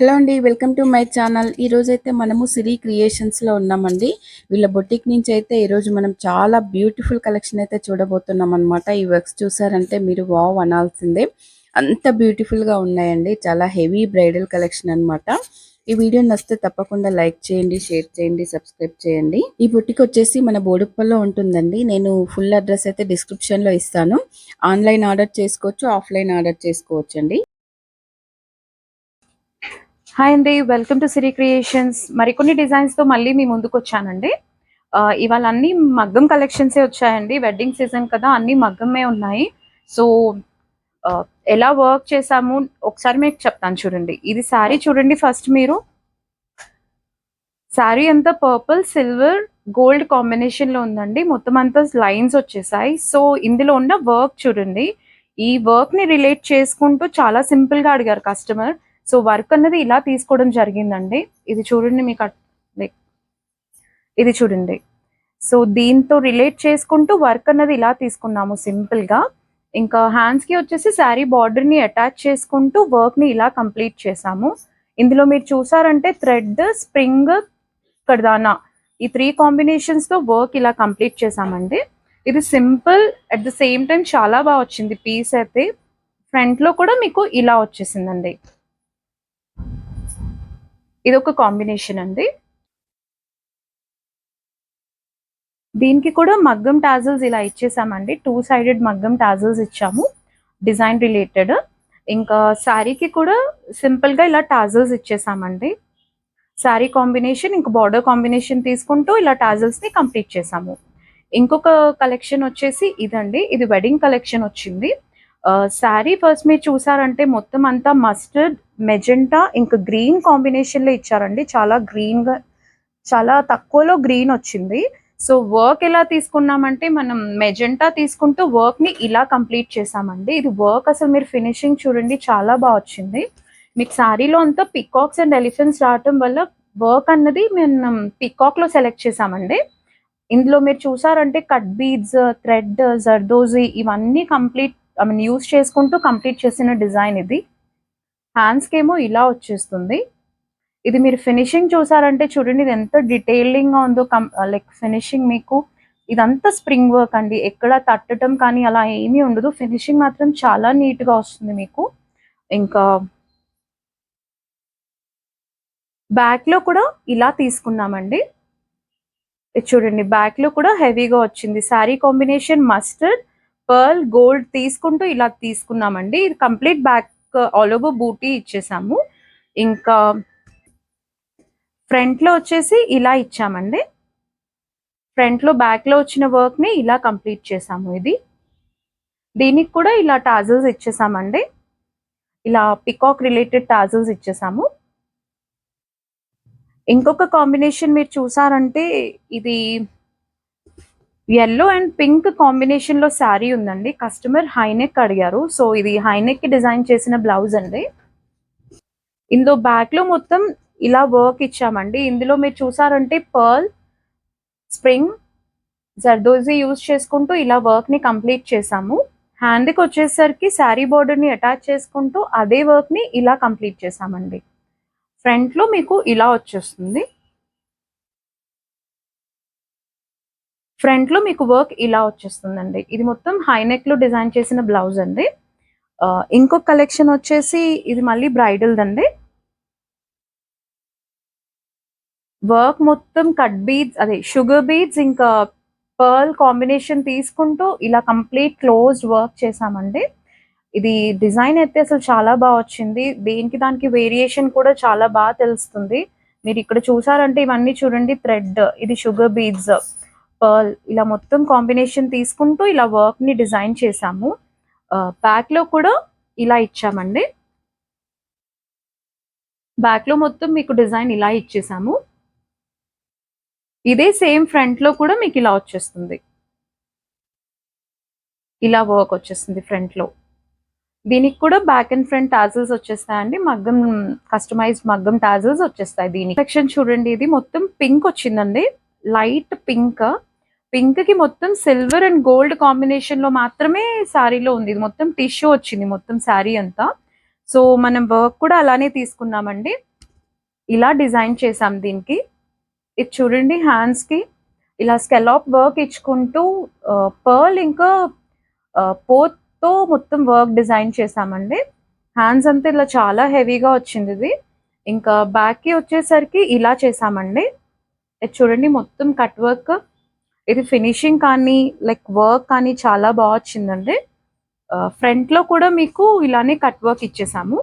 Hello అండి welcome to my channel. ఈ రోజు అయితే మనము సిరి క్రియేషన్స్లో ఉన్నామండి. వీళ్ళ బొటిక్ నుంచి అయితే ఈరోజు మనం చాలా బ్యూటిఫుల్ కలెక్షన్ అయితే చూడబోతున్నాం అనమాట ఈ వర్క్స్ చూసారంటే మీరు వావ్ అనాల్సిందే. అంత బ్యూటిఫుల్గా ఉన్నాయండి. చాలా హెవీ బ్రైడల్ కలెక్షన్ అనమాట ఈ వీడియో నచ్చితే తప్పకుండా లైక్ చేయండి షేర్ చేయండి సబ్స్క్రైబ్ చేయండి. ఈ బొటిక్ వచ్చేసి మన బోడుప్పల్లో ఉంటుందండి. నేను ఫుల్ అడ్రస్ అయితే డిస్క్రిప్షన్లో ఇస్తాను. ఆన్లైన్ ఆర్డర్ చేసుకోవచ్చు ఆఫ్లైన్ ఆర్డర్ చేసుకోవచ్చు అండి హాయ్ అండి వెల్కమ్ టు సిరి క్రియేషన్స్. మరికొన్ని డిజైన్స్తో మళ్ళీ మీ ముందుకు వచ్చానండి. ఇవాళ అన్ని మగ్గం కలెక్షన్సే వచ్చాయండి. వెడ్డింగ్ సీజన్ కదా అన్ని మగ్గమే ఉన్నాయి. సో ఎలా వర్క్ చేసాము ఒకసారి మీకు చెప్తాను చూడండి. ఇది శారీ చూడండి ఫస్ట్ మీరు. శారీ అంతా పర్పుల్ సిల్వర్ గోల్డ్ కాంబినేషన్లో ఉందండి. మొత్తం అంతా లైన్స్ వచ్చేసాయి. సో ఇందులో ఉన్న వర్క్ చూడండి. ఈ వర్క్ని రిలేట్ చేసుకుంటూ చాలా సింపుల్గా అడిగారు కస్టమర్ సో వర్క్ అన్నది ఇలా తీసుకోవడం జరిగిందండి. ఇది చూడండి మీకు అట్- ఇది చూడండి. సో దీంతో రిలేట్ చేసుకుంటూ వర్క్ అన్నది ఇలా తీసుకున్నాము సింపుల్గా ఇంకా హ్యాండ్స్కి వచ్చేసి శారీ బార్డర్ని అటాచ్ చేసుకుంటూ వర్క్ని ఇలా కంప్లీట్ చేసాము ఇందులో మీరు చూసారంటే థ్రెడ్ స్ప్రింగ్ కర్దానా ఈ త్రీ కాంబినేషన్స్తో వర్క్ ఇలా కంప్లీట్ చేసామండి ఇది simple at the same time చాలా బాగా వచ్చింది పీస్ అయితే. ఫ్రంట్లో కూడా మీకు ఇలా వచ్చేసిందండి. ఇది ఒక కాంబినేషన్ అండి. దీనికి కూడా మగ్గం టాజల్స్ ఇలా ఇచ్చేసామండి. టూ సైడెడ్ మగ్గం టాజల్స్ ఇచ్చాము. Design related. ఇంకా శారీకి కూడా సింపుల్గా ఇలా టాజల్స్ ఇచ్చేసామండి. శారీ కాంబినేషన్ ఇంకా బార్డర్ కాంబినేషన్ తీసుకుంటూ ఇలా టాజల్స్ని కంప్లీట్ చేసాము. ఇంకొక కలెక్షన్ వచ్చేసి ఇదండి. ఇది వెడ్డింగ్ కలెక్షన్ వచ్చింది. శారీ ఫస్ట్ మీరు చూసారంటే మొత్తం అంతా మస్టర్డ్ మెజెంటా ఇంకా గ్రీన్ కాంబినేషన్లో ఇచ్చారండి. చాలా గ్రీన్గా చాలా తక్కువలో గ్రీన్ వచ్చింది. సో వర్క్ ఎలా తీసుకున్నామంటే మనం మెజెంటా తీసుకుంటూ వర్క్ని ఇలా కంప్లీట్ చేసామండి. ఇది వర్క్ అసలు మీరు ఫినిషింగ్ చూడండి చాలా బాగా వచ్చింది. మీకు శారీలో అంతా పికాక్స్ అండ్ ఎలిఫెంట్స్ రావటం వల్ల వర్క్ అన్నది మేము పికాక్లో సెలెక్ట్ చేసామండి. ఇందులో మీరు చూసారంటే కట్ బీడ్స్ థ్రెడ్ జర్దోజీ ఇవన్నీ కంప్లీట్ ఐ మీన్ యూస్ చేసుకుంటూ కంప్లీట్ చేసిన డిజైన్ ఇది. హ్యాండ్స్కి ఏమో ఇలా వచ్చేస్తుంది. ఇది మీరు ఫినిషింగ్ చూసారంటే చూడండి ఇది ఎంత డీటెయిలింగ్గా ఉందో కం లైక్ ఫినిషింగ్ మీకు. ఇదంతా స్ప్రింగ్ వర్క్ అండి. ఎక్కడ తట్టడం కానీ అలా ఏమీ ఉండదు. ఫినిషింగ్ మాత్రం చాలా నీట్గా వస్తుంది మీకు. ఇంకా బ్యాక్లో కూడా ఇలా తీసుకున్నామండి. చూడండి బ్యాక్లో కూడా హెవీగా వచ్చింది. Sari combination mustard pearl gold తీసుకుంటూ ఇలా తీసుకున్నామండి. ఇది complete back all over booti ఇచ్చేసాము. ఇంకా ఫ్రంట్లో వచ్చేసి ఇలా ఇచ్చామండి. ఫ్రంట్లో బ్యాక్లో వచ్చిన వర్క్ని ఇలా కంప్లీట్ చేసాము ఇది. దీనికి కూడా ఇలా టాజల్స్ ఇచ్చేసామండి. ఇలా పికాక్ రిలేటెడ్ టాజల్స్ ఇచ్చేసాము. ఇంకొక కాంబినేషన్ మీరు చూసారంటే ఇది ఎల్లో అండ్ పింక్ కాంబినేషన్లో శారీ ఉందండి. కస్టమర్ హైనెక్ అడిగారు. సో ఇది హైనెక్కి డిజైన్ చేసిన బ్లౌజ్ అండి. ఇందులో బ్యాక్లో మొత్తం ఇలా వర్క్ ఇచ్చామండి. ఇందులో మీరు చూసారంటే పర్ల్ స్ప్రింగ్ జర్దోజీ యూజ్ చేసుకుంటూ ఇలా వర్క్ని కంప్లీట్ చేసాము. హ్యాండ్కి వచ్చేసరికి శారీ బోర్డర్ని అటాచ్ చేసుకుంటూ అదే వర్క్ని ఇలా కంప్లీట్ చేసామండి. ఫ్రంట్లో మీకు ఇలా వచ్చేస్తుంది. ఫ్రంట్లో మీకు వర్క్ ఇలా వచ్చేస్తుందండి. ఇది మొత్తం హైనెక్లో డిజైన్ చేసిన బ్లౌజ్ అండి. ఇంకొక కలెక్షన్ వచ్చేసి ఇది మళ్ళీ బ్రైడల్దండి వర్క్ మొత్తం కట్ బీడ్స్ అదే షుగర్ బీడ్స్ ఇంకా పర్ల్ కాంబినేషన్ తీసుకుంటూ ఇలా కంప్లీట్ క్లోజ్డ్ వర్క్ చేసామండి ఇది డిజైన్ అయితే అసలు చాలా బాగా వచ్చింది. దేనికి దానికి వేరియేషన్ కూడా చాలా బాగా తెలుస్తుంది. మీరు ఇక్కడ చూసారంటే ఇవన్నీ చూడండి థ్రెడ్ ఇది షుగర్ బీడ్స్ పర్ల్ ఇలా మొత్తం కాంబినేషన్ తీసుకుంటూ ఇలా వర్క్ని డిజైన్ చేసాము బ్యాక్లో కూడా ఇలా ఇచ్చామండి. బ్యాక్లో మొత్తం మీకు డిజైన్ ఇలా ఇచ్చేసాము. ఇదే సేమ్ ఫ్రంట్లో కూడా మీకు ఇలా వచ్చేస్తుంది. ఇలా వర్క్ వచ్చేస్తుంది ఫ్రంట్లో. దీనికి కూడా బ్యాక్ అండ్ ఫ్రంట్ టాజల్స్ వచ్చేస్తాయండి. మగ్గం కస్టమైజ్డ్ మగ్గం టాజల్స్ వచ్చేస్తాయి దీనికి. సెక్షన్ చూడండి ఇది మొత్తం పింక్ వచ్చిందండి. Light pink. పింక్కి మొత్తం సిల్వర్ అండ్ గోల్డ్ కాంబినేషన్లో మాత్రమే శారీలో ఉంది. ఇది మొత్తం టిష్యూ వచ్చింది మొత్తం శారీ అంతా. సో మనం వర్క్ కూడా అలానే తీసుకున్నామండి. ఇలా డిజైన్ చేసాం దీనికి. ఇది చూడండి హ్యాండ్స్కి ఇలా స్కెలాప్ వర్క్ ఇచ్చుకుంటూ పర్ల్ ఇంకా పోత్తో మొత్తం వర్క్ డిజైన్ చేసామండి హ్యాండ్స్ అంతా ఇలా చాలా హెవీగా వచ్చింది ఇది. ఇంకా బ్యాక్కి వచ్చేసరికి ఇలా చేసామండి ఇది చూడండి మొత్తం కట్ వర్క్. ఇది ఫినిషింగ్ కానీ లైక్ వర్క్ కానీ చాలా బాగా వచ్చిందండి. ఫ్రంట్లో కూడా మీకు ఇలానే కట్ వర్క్ ఇచ్చేసాము.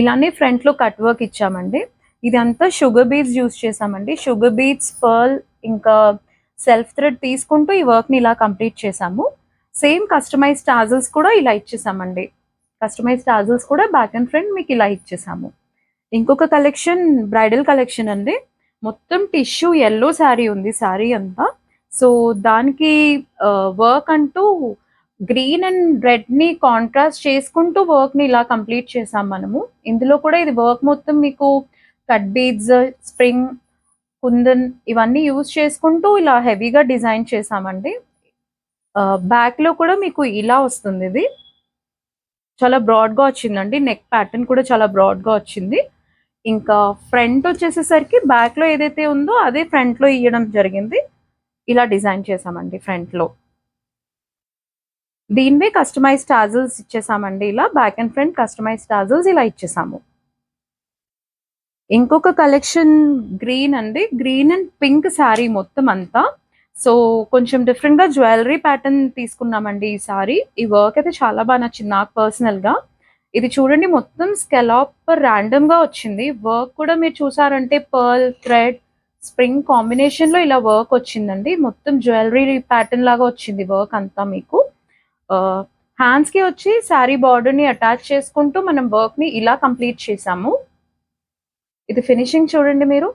ఇలానే ఫ్రంట్లో కట్ వర్క్ ఇచ్చామండి. ఇదంతా షుగర్ బీడ్స్ యూస్ చేసామండి. షుగర్ బీడ్స్ పర్ల్ ఇంకా సెల్ఫ్ థ్రెడ్ తీసుకుంటూ ఈ వర్క్ని ఇలా కంప్లీట్ చేసాము. సేమ్ కస్టమైజ్ టాజల్స్ కూడా ఇలా ఇచ్చేసామండి. కస్టమైజ్ టాజల్స్ కూడా బ్యాక్ అండ్ ఫ్రంట్ మీకు ఇలా ఇచ్చేసాము. ఇంకొక కలెక్షన్ బ్రైడల్ కలెక్షన్ అండి. మొత్తం టిష్యూ ఎల్లో శారీ ఉంది శారీ అంతా. సో దానికి వర్క్ అంటూ గ్రీన్ అండ్ రెడ్ని కాంట్రాస్ట్ చేసుకుంటూ వర్క్ని ఇలా కంప్లీట్ చేసాం మనము. ఇందులో కూడా ఇది వర్క్ మొత్తం మీకు కట్ బీడ్స్ స్ప్రింగ్ కుందన్ ఇవన్నీ యూజ్ చేసుకుంటూ ఇలా హెవీగా డిజైన్ చేసామండి. బ్యాక్లో కూడా మీకు ఇలా వస్తుంది ఇది. చాలా బ్రాడ్గా వచ్చిందండి. నెక్ ప్యాటర్న్ కూడా చాలా బ్రాడ్గా వచ్చింది. ఇంకా ఫ్రంట్ వచ్చేసేసరికి బ్యాక్లో ఏదైతే ఉందో అదే ఫ్రంట్లో ఇవ్వడం జరిగింది. ఇలా డిజైన్ చేసామండి ఫ్రంట్లో దీనివే కస్టమైజ్ టాజల్స్ ఇచ్చేసామండి ఇలా back and front customize tassels ఇలా ఇచ్చేసాము. ఇంకొక కలెక్షన్ గ్రీన్ అండి. గ్రీన్ అండ్ పింక్ శారీ మొత్తం అంతా. సో కొంచెం డిఫరెంట్గా జ్యువెలరీ ప్యాటర్న్ తీసుకున్నామండి ఈ సారీ ఈ వర్క్ అయితే చాలా బాగా నచ్చింది నాకు పర్సనల్గా ఇది చూడండి మొత్తం స్కెలాప్ ర్యాండమ్గా వచ్చింది. వర్క్ కూడా మీరు చూసారంటే పర్ల్ థ్రెడ్ స్ప్రింగ్ కాంబినేషన్లో ఇలా వర్క్ వచ్చిందండి. మొత్తం జ్యువెలరీ ప్యాటర్న్ లాగా వచ్చింది వర్క్ అంతా మీకు. హ్యాండ్స్కి వచ్చి శారీ బార్డర్ని అటాచ్ చేసుకుంటూ మనం వర్క్ని ఇలా కంప్లీట్ చేసాము. ఇది ఫినిషింగ్ చూడండి మీరు.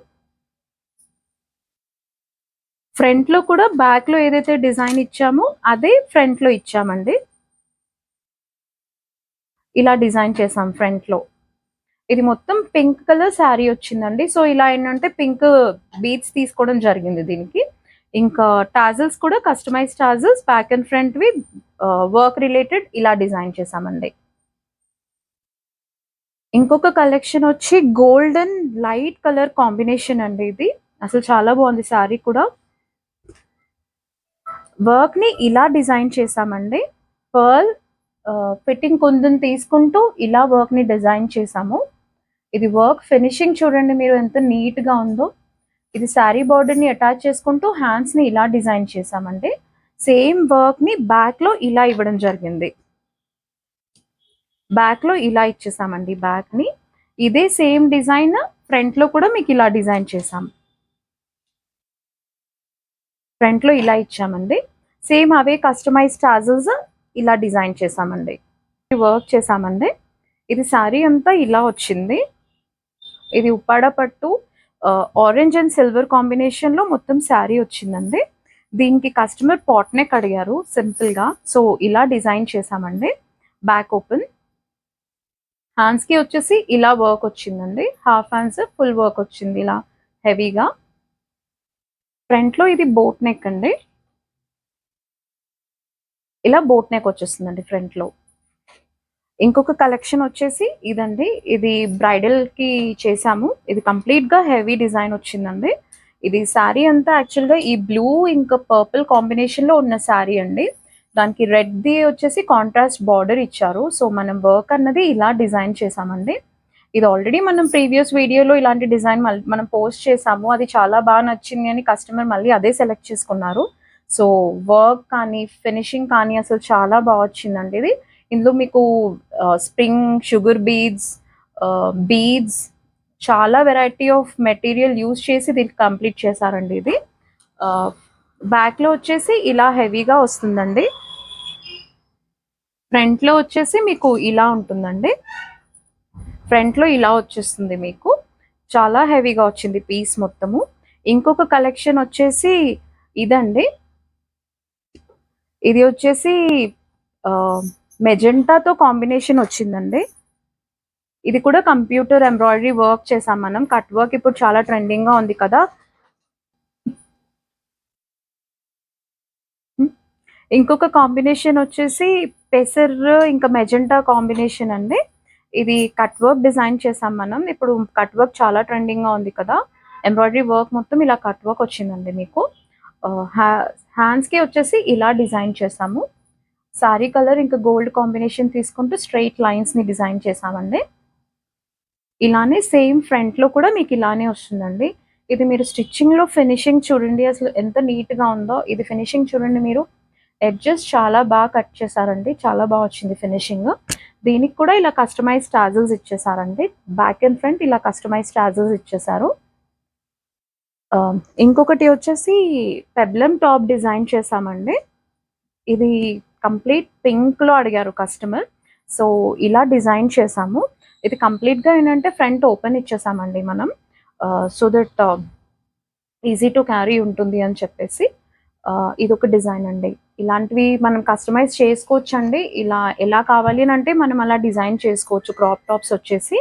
ఫ్రంట్లో కూడా బ్యాక్లో ఏదైతే డిజైన్ ఇచ్చామో అదే ఫ్రంట్లో ఇచ్చామండి. ఇలా డిజైన్ చేసాం ఫ్రంట్లో. ఇది మొత్తం పింక్ కలర్ శారీ వచ్చిందండి. సో ఇలా ఏంటంటే పింక్ బీట్స్ తీసుకోవడం జరిగింది దీనికి. ఇంకా టాజల్స్ కూడా కస్టమైజ్ టాజల్స్ బ్యాక్ అండ్ ఫ్రంట్వి వర్క్ రిలేటెడ్ ఇలా డిజైన్ చేసామండి ఇంకొక కలెక్షన్ వచ్చి గోల్డెన్ లైట్ కలర్ కాంబినేషన్ అండి ఇది. అసలు చాలా బాగుంది శారీ కూడా. వర్క్ని ఇలా డిజైన్ చేసామండి పర్ల్ ఫిట్టింగ్ కుందని తీసుకుంటూ ఇలా వర్క్ని డిజైన్ చేసాము ఇది వర్క్ ఫినిషింగ్ చూడండి మీరు ఎంత నీట్గా ఉందో. ఇది శారీ బార్డర్ని అటాచ్ చేసుకుంటూ హ్యాండ్స్ని ఇలా డిజైన్ చేసామండి సేమ్ వర్క్ని బ్యాక్లో ఇలా ఇవ్వడం జరిగింది. బ్యాక్లో ఇలా ఇచ్చేసామండి బ్యాక్ని ఇదే సేమ్ డిజైన్ ఫ్రంట్లో కూడా మీకు ఇలా డిజైన్ చేసాం ఫ్రంట్లో ఇలా ఇచ్చామండి. సేమ్ అవే కస్టమైజ్ టాజల్స్ ఇలా డిజైన్ చేసామండి వర్క్ చేసామండి ఇది శారీ అంతా ఇలా వచ్చింది. ఇది ఉప్పాడ పట్టు ఆరెంజ్ అండ్ సిల్వర్ కాంబినేషన్లో మొత్తం శారీ వచ్చిందండి. దీనికి కస్టమర్ పాట్ నెక్ అడిగారు సింపుల్గా సో ఇలా డిజైన్ చేసామండి బ్యాక్ ఓపెన్ హ్యాండ్స్కి వచ్చేసి ఇలా వర్క్ వచ్చిందండి. హాఫ్ హ్యాండ్స్ ఫుల్ వర్క్ వచ్చింది ఇలా హెవీగా ఫ్రంట్లో ఇది బోట్ నెక్ అండి. ఇలా బోట్ నెక్ వచ్చేస్తుందండి ఫ్రంట్లో. ఇంకొక కలెక్షన్ వచ్చేసి ఇదండి. ఇది బ్రైడల్కి చేసాము ఇది కంప్లీట్గా హెవీ డిజైన్ వచ్చిందండి. ఇది శారీ అంతా యాక్చువల్గా ఈ బ్లూ ఇంకా పర్పుల్ కాంబినేషన్లో ఉన్న శారీ అండి. దానికి రెడ్ ది వచ్చేసి కాంట్రాస్ట్ బార్డర్ ఇచ్చారు. సో మనం వర్క్ అన్నది ఇలా డిజైన్ చేసామండి ఇది ఆల్రెడీ మనం ప్రీవియస్ వీడియోలో ఇలాంటి డిజైన్ మనం పోస్ట్ చేసాము అది చాలా బాగా నచ్చింది అని కస్టమర్ మళ్ళీ అదే సెలెక్ట్ చేసుకున్నారు. సో వర్క్ కానీ ఫినిషింగ్ కానీ అసలు చాలా బాగా వచ్చిందండి ఇది. ఇందులో మీకు స్ప్రింగ్ షుగర్ బీడ్స్ బీడ్స్ చాలా వెరైటీ ఆఫ్ మెటీరియల్ యూజ్ చేసి దీనికి కంప్లీట్ చేశారండి ఇది. బ్యాక్లో వచ్చేసి ఇలా హెవీగా వస్తుందండి. ఫ్రంట్లో వచ్చేసి మీకు ఇలా ఉంటుందండి. ఫ్రంట్లో ఇలా వచ్చేస్తుంది మీకు. చాలా హెవీగా వచ్చింది పీస్ మొత్తము. ఇంకొక కలెక్షన్ వచ్చేసి ఇదండి. ఇది వచ్చేసి మెజెంటాతో కాంబినేషన్ వచ్చిందండి. ఇది కూడా కంప్యూటర్ ఎంబ్రాయిడరీ వర్క్ చేసాం మనం. కట్ వర్క్ ఇప్పుడు చాలా ట్రెండింగ్గా ఉంది కదా. ఇంకొక కాంబినేషన్ వచ్చేసి పెసర్ ఇంకా మెజెంటా కాంబినేషన్ అండి. ఇది కట్ వర్క్ డిజైన్ చేసాం మనం. ఇప్పుడు కట్ వర్క్ చాలా ట్రెండింగ్గా ఉంది కదా. ఎంబ్రాయిడరీ వర్క్ మొత్తం ఇలా కట్ వర్క్ వచ్చిందండి మీకు. హ్యాండ్స్కి వచ్చేసి ఇలా డిజైన్ చేసాము సారీ కలర్ ఇంకా గోల్డ్ కాంబినేషన్ తీసుకుంటూ స్ట్రైట్ లైన్స్ని డిజైన్ చేసామండి ఇలానే సేమ్ ఫ్రంట్లో కూడా మీకు ఇలానే వస్తుందండి. ఇది మీరు స్టిచ్చింగ్లో ఫినిషింగ్ చూడండి అసలు ఎంత నీట్గా ఉందో. ఇది ఫినిషింగ్ చూడండి మీరు. ఎడ్జెస్ చాలా బాగా కట్ చేశారండి. చాలా బాగా వచ్చింది ఫినిషింగ్. దీనికి కూడా ఇలా కస్టమైజ్ టాజల్స్ ఇచ్చేసారండి బ్యాక్ అండ్ ఫ్రంట్ ఇలా కస్టమైజ్ టాజల్స్ ఇచ్చేసారు ఇంకొకటి వచ్చేసి పెబ్లం టాప్ డిజైన్ చేసామండి ఇది కంప్లీట్ పింక్లో అడిగారు కస్టమర్. సో ఇలా డిజైన్ చేసాము ఇది కంప్లీట్గా ఏంటంటే ఫ్రంట్ ఓపెన్ ఇచ్చేసామండి మనం. So that easy to carry ఉంటుంది అని చెప్పేసి. ఇది ఒక డిజైన్ అండి. ఇలాంటివి మనం కస్టమైజ్ చేసుకోవచ్చు అండి ఇలా ఎలా కావాలి అని అంటే మనం అలా డిజైన్ చేసుకోవచ్చు. క్రాప్ టాప్స్ వచ్చేసి.